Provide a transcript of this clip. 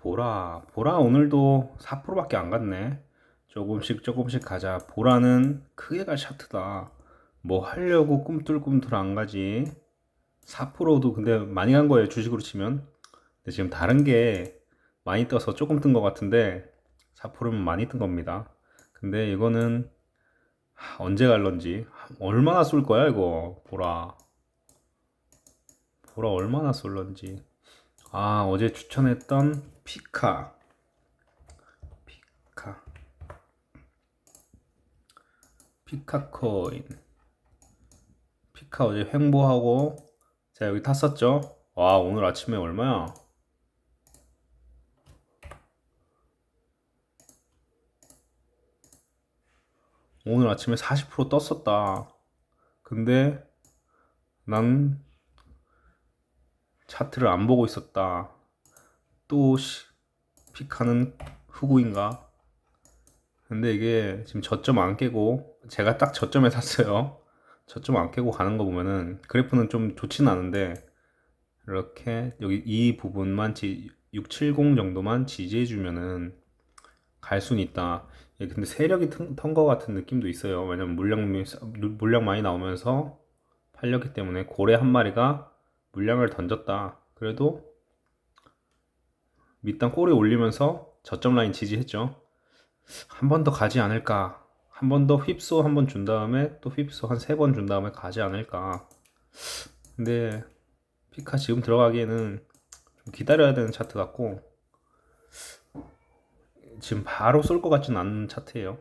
보라, 보라 오늘도 4%밖에 안 갔네. 조금씩 조금씩 가자. 보라는 크게 갈 차트다. 뭐 하려고 꿈틀꿈틀 안 가지. 4%도 근데 많이 간 거예요. 주식으로 치면. 근데 지금 다른 게 많이 떠서 조금 뜬 것 같은데 4%면 많이 뜬 겁니다. 근데 이거는 하, 언제 갈런지 얼마나 쏠 거야 이거 보라. 보라 얼마나 쏠런지. 아, 어제 추천했던 피카. 피카. 피카 코인. 피카 어제 횡보하고 제가 여기 탔었죠? 와, 오늘 아침에 얼마야? 오늘 아침에 40% 떴었다. 근데 난 차트를 안 보고 있었다. 또 씨, 피카는 흑우인가? 근데 이게 지금 저점 안 깨고 제가 딱 저점에 샀어요. 저점 안 깨고 가는 거 보면은 그래프는 좀 좋지는 않은데 이렇게 여기 이 부분만 지, 670 정도만 지지해 주면은 갈 수는 있다. 예, 근데 세력이 턴 거 같은 느낌도 있어요. 왜냐면 물량 물량 많이 나오면서 팔렸기 때문에 고래 한 마리가 물량을 던졌다. 그래도 밑단 꼬리 올리면서 저점 라인 지지했죠. 한 번 더 가지 않을까. 한 번 더 휩소 한 번 준 다음에 또 휩소 한 세 번 준 다음에 가지 않을까. 근데 피카 지금 들어가기에는 좀 기다려야 되는 차트 같고 지금 바로 쏠 것 같지는 않은 차트예요.